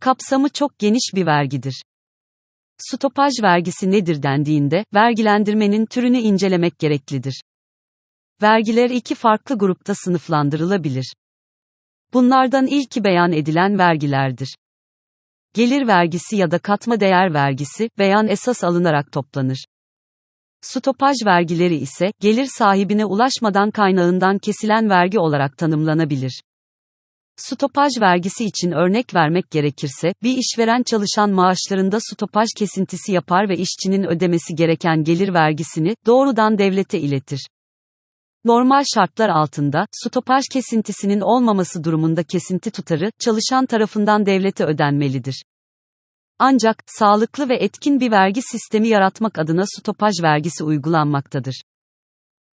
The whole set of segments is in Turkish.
kapsamı çok geniş bir vergidir. Stopaj vergisi nedir dendiğinde, vergilendirmenin türünü incelemek gereklidir. Vergiler iki farklı grupta sınıflandırılabilir. Bunlardan ilki beyan edilen vergilerdir. Gelir vergisi ya da katma değer vergisi, beyan esas alınarak toplanır. Stopaj vergileri ise, gelir sahibine ulaşmadan kaynağından kesilen vergi olarak tanımlanabilir. Stopaj vergisi için örnek vermek gerekirse, bir işveren çalışan maaşlarında stopaj kesintisi yapar ve işçinin ödemesi gereken gelir vergisini doğrudan devlete iletir. Normal şartlar altında, stopaj kesintisinin olmaması durumunda kesinti tutarı, çalışan tarafından devlete ödenmelidir. Ancak, sağlıklı ve etkin bir vergi sistemi yaratmak adına stopaj vergisi uygulanmaktadır.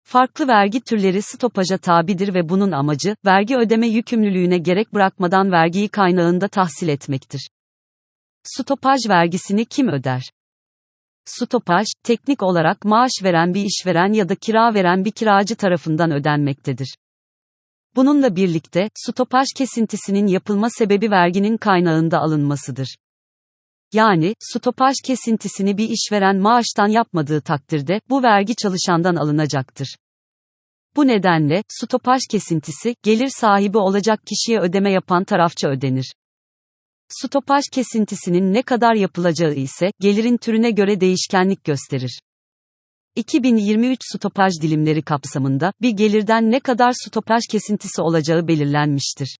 Farklı vergi türleri stopaja tabidir ve bunun amacı, vergi ödeme yükümlülüğüne gerek bırakmadan vergiyi kaynağında tahsil etmektir. Stopaj vergisini kim öder? Stopaj, teknik olarak maaş veren bir işveren ya da kira veren bir kiracı tarafından ödenmektedir. Bununla birlikte, stopaj kesintisinin yapılma sebebi verginin kaynağında alınmasıdır. Yani, stopaj kesintisini bir işveren maaştan yapmadığı takdirde, bu vergi çalışandan alınacaktır. Bu nedenle, stopaj kesintisi, gelir sahibi olacak kişiye ödeme yapan tarafça ödenir. Stopaj kesintisinin ne kadar yapılacağı ise, gelirin türüne göre değişkenlik gösterir. 2023 stopaj dilimleri kapsamında, bir gelirden ne kadar stopaj kesintisi olacağı belirlenmiştir.